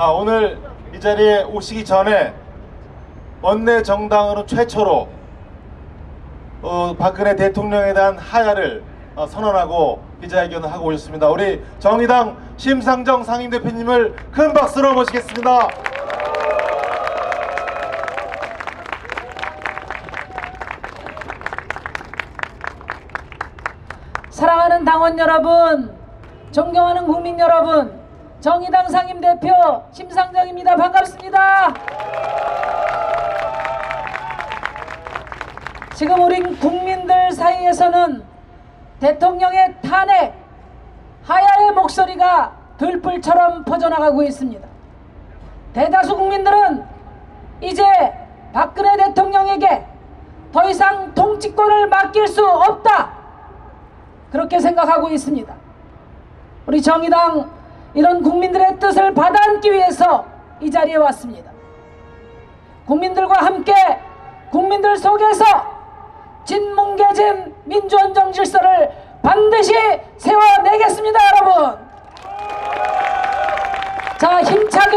아, 오늘 이 자리에 오시기 전에 원내 정당으로 최초로 어, 박근혜 대통령에 대한 하야를 어, 선언하고 기자회견을 하고 오셨습니다. 우리 정의당 심상정 상임대표님을 큰 박수로 모시겠습니다. 사랑하는 당원 여러분, 존경하는 국민 여러분, 정의당 상임대표 심상정입니다. 반갑습니다. 지금 우리 국민들 사이에서는 대통령의 탄핵, 하야의 목소리가 들불처럼 퍼져나가고 있습니다. 대다수 국민들은 이제 박근혜 대통령에게 더 이상 통치권을 맡길 수 없다. 그렇게 생각하고 있습니다. 우리 정의당 이런 국민들의 뜻을 받아안기 위해서 이 자리에 왔습니다. 국민들과 함께 국민들 속에서 진뭉개진 민주헌정 질서를 반드시 세워내겠습니다, 여러분. 자, 힘차게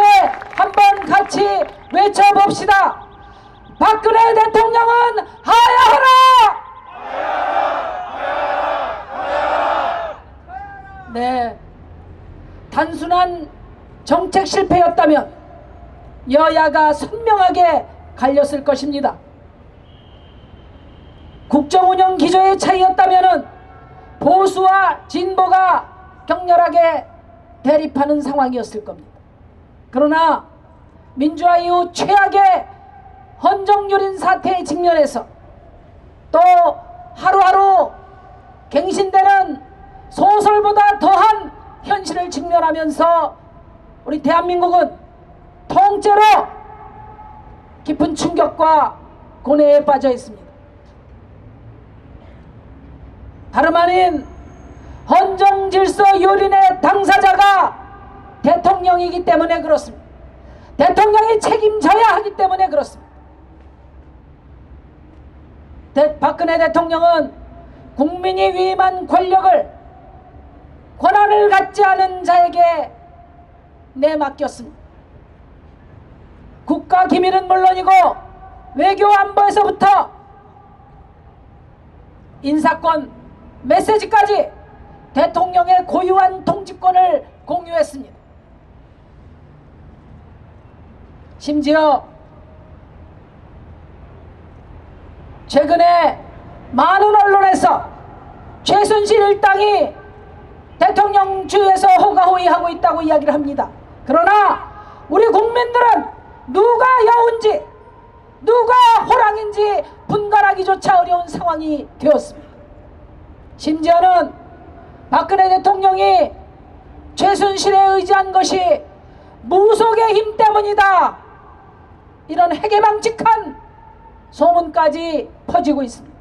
한번 같이 외쳐봅시다. 박근혜 대통령은 하야하라! 네. 단순한 정책 실패였다면 여야가 선명하게 갈렸을 것입니다. 국정 운영 기조의 차이였다면 보수와 진보가 격렬하게 대립하는 상황이었을 겁니다. 그러나 민주화 이후 최악의 헌정유린 사태에 직면해서 또 하루하루 갱신되는 소설보다 더한 현실을 직면하면서 우리 대한민국은 통째로 깊은 충격과 고뇌에 빠져 있습니다. 다름 아닌 헌정 질서 유린의 당사자가 대통령이기 때문에 그렇습니다. 대통령이 책임져야 하기 때문에 그렇습니다. 대, 박근혜 대통령은 국민이 위임한 권력을 권한을 갖지 않은 자에게 내맡겼습니다. 국가 기밀은 물론이고 외교 안보에서부터 인사권, 메시지까지 대통령의 고유한 통치권을 공유했습니다. 심지어 최근에 많은 언론에서 최순실 일당이 대통령 주에서 호가호위하고 있다고 이야기를 합니다. 그러나 우리 국민들은 누가 여운지 누가 호랑인지 분간하기조차 어려운 상황이 되었습니다. 심지어는 박근혜 대통령이 최순실에 의지한 것이 무속의 힘 때문이다. 이런 해괴망측한 소문까지 퍼지고 있습니다.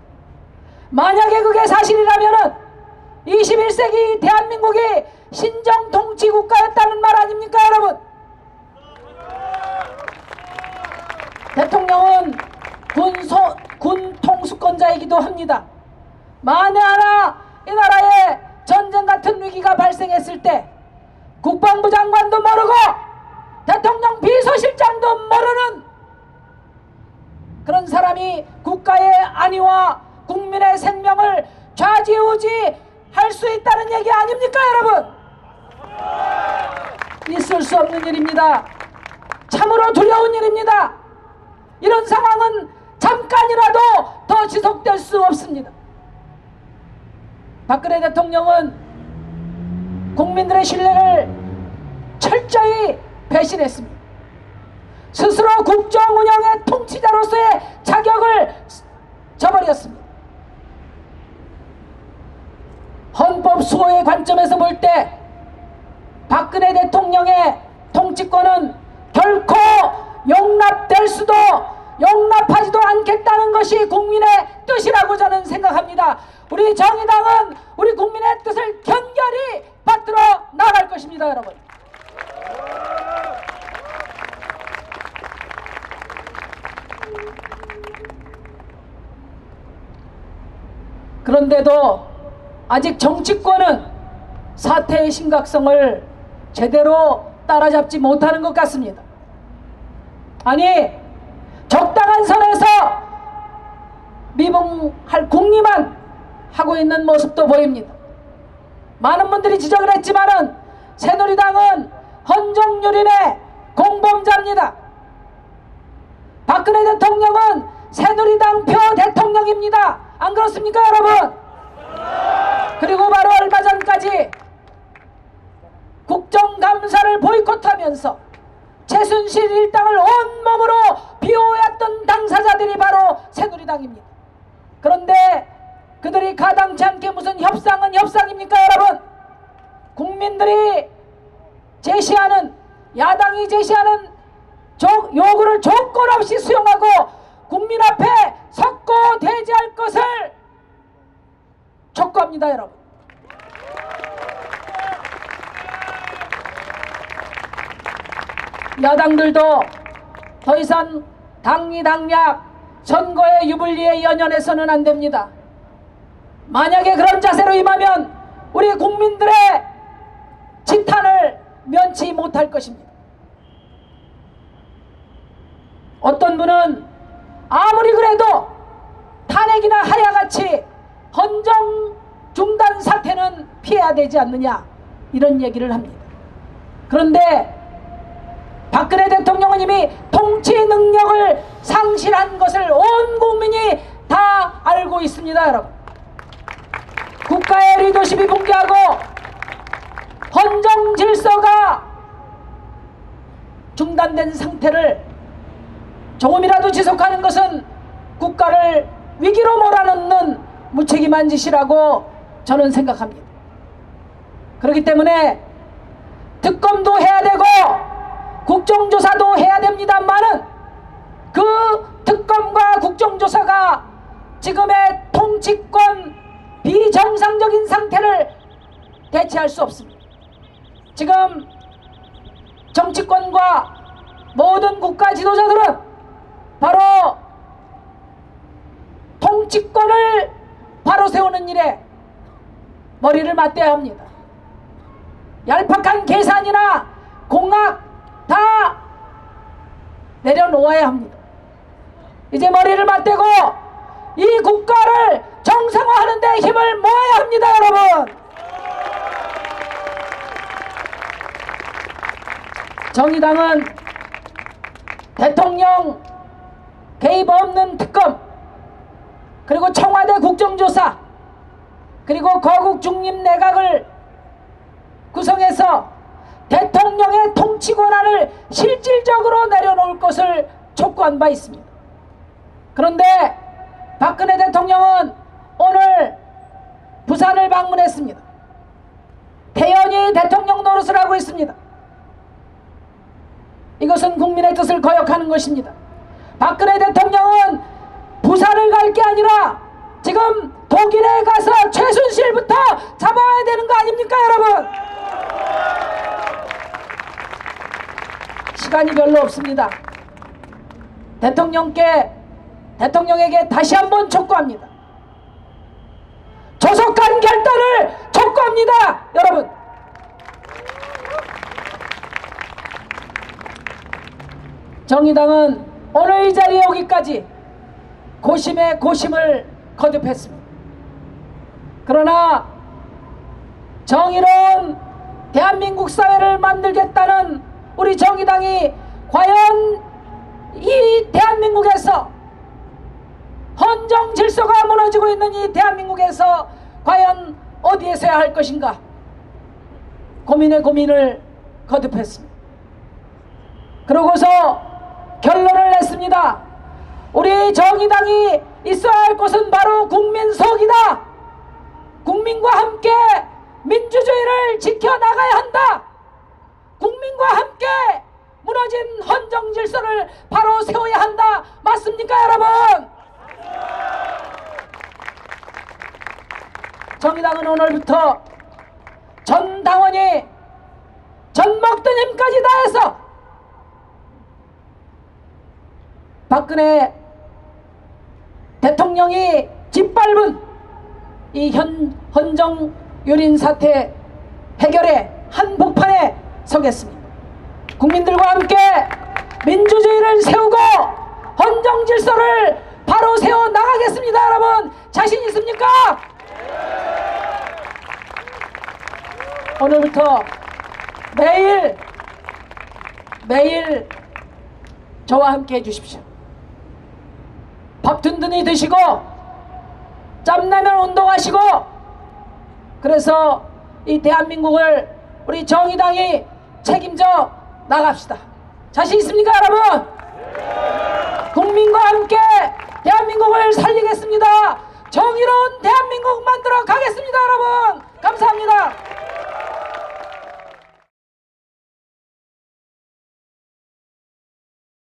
만약에 그게 사실이라면 21세기 대한민국이 신정통치국가였다는 말 아닙니까 여러분? 대통령은 군 소, 군 통수권자이기도 합니다. 만에 하나 이 나라에 전쟁 같은 위기가 발생했을 때 국방부 장관도 모르고 대통령 비서실장도 모르는 그런 사람이 국가의 안위와 국민의 생명을 좌지우지 할 수 있다는 얘기 아닙니까 여러분? 있을 수 없는 일입니다. 참으로 두려운 일입니다. 이런 상황은 잠깐이라도 더 지속될 수 없습니다. 박근혜 대통령은 국민들의 신뢰를 철저히 배신했습니다. 스스로 국정 운영의 통치자로서의 자격을 저버렸습니다. 헌법 수호의 관점에서 볼 때 박근혜 대통령의 통치권은 결코 용납될 수도 용납하지도 않겠다는 것이 국민의 뜻이라고 저는 생각합니다. 우리 정의당은 우리 국민의 뜻을 견결히 받들어 나갈 것입니다, 여러분. 그런데도 아직 정치권은 사태의 심각성을 제대로 따라잡지 못하는 것 같습니다. 아니 적당한 선에서 미봉할 궁리만 하고 있는 모습도 보입니다. 많은 분들이 지적을 했지만은 새누리당은 헌정유린의 공범자입니다. 박근혜 대통령은 새누리당 표 대통령입니다. 안 그렇습니까 여러분? 그리고 바로 얼마 전까지 국정감사를 보이콧하면서 최순실 일당을 온몸으로 비호했던 당사자들이 바로 새누리당입니다. 그런데 그들이 가당치 않게 무슨 협상은 협상입니까 여러분? 국민들이 제시하는 야당이 제시하는 조- 요구를 조건 없이 수용하고 국민 앞에 섰고 대지할 것을 촉구합니다 여러분. 야당들도 더 이상 당리당략 선거의 유불리에 연연해서는 안 됩니다. 만약에 그런 자세로 임하면 우리 국민들의 지탄을 면치 못할 것입니다. 어떤 분은 아무리 그래도 탄핵이나 하야 같이 헌정 중단 사태는 피해야 되지 않느냐 이런 얘기를 합니다. 그런데 박근혜 대통령은 이미 통치 능력을 상실한 것을 온 국민이 다 알고 있습니다, 여러분. 국가의 리더십이 붕괴하고 헌정 질서가 중단된 상태를 조금이라도 지속하는 것은 국가를 위기로 몰아넣는 무책임한 짓이라고 저는 생각합니다. 그렇기 때문에 특검도 해야 되고 국정조사도 해야 됩니다만은 그 특검과 국정조사가 지금의 통치권 비정상적인 상태를 대체할 수 없습니다. 지금 정치권과 모든 국가 지도자들은 바로 통치권을 바로 세우는 일에 머리를 맞대야 합니다. 얄팍한 계산이나 공학 다 내려놓아야 합니다. 이제 머리를 맞대고 이 국가를 정상화하는 데 힘을 모아야 합니다, 여러분. 정의당은 대통령 개입 없는 특검 그리고 청와대 국정조사 그리고 거국 중립 내각을 구성해서 대통령의 통치 권한을 실질적으로 내려놓을 것을 촉구한 바 있습니다. 그런데 박근혜 대통령은 오늘 부산을 방문했습니다. 태연히 대통령 노릇을 하고 있습니다. 이것은 국민의 뜻을 거역하는 것입니다. 박근혜 대통령은 부산을 갈 게 아니라 지금 독일에 가서 최순실부터 잡아야 되는 거 아닙니까 여러분? 시간이 별로 없습니다. 대통령께 대통령에게 다시 한번 촉구합니다. 조속한 결단을 촉구합니다, 여러분. 정의당은 오늘 이 자리에 오기까지 고심에 고심을 거듭했습니다. 그러나 정의로운 대한민국 사회를 만들겠다는 우리 정의당이 과연 이 대한민국에서 헌정 질서가 무너지고 있는 이 대한민국에서 과연 어디에 서야 할 것인가 고민에 고민을 거듭했습니다. 그러고서 결론을 냈습니다. 우리 정의당이 있어야 할 곳은 바로 국민 속이다. 국민과 함께 민주주의를 지켜나가야 한다. 국민과 함께 무너진 헌정 질서를 바로 세워야 한다. 맞습니까, 여러분? 정의당은 오늘부터 전 당원이 전 먹던 힘까지 다해서 박근혜 대통령이 짓밟은 이 현, 헌정 유린 사태 해결의 한복판에 서겠습니다. 국민들과 함께 민주주의를 세우고 헌정 질서를 바로 세워 나가겠습니다 여러분 자신 있습니까? 오늘부터 매일 매일 저와 함께 해주십시오 밥 든든히 드시고 짬나면 운동하시고 그래서 이 대한민국을 우리 정의당이 책임져 나갑시다. 자신 있습니까 여러분? 국민과 함께 대한민국을 살리겠습니다. 정의로운 대한민국 만들어 가겠습니다 여러분. 감사합니다.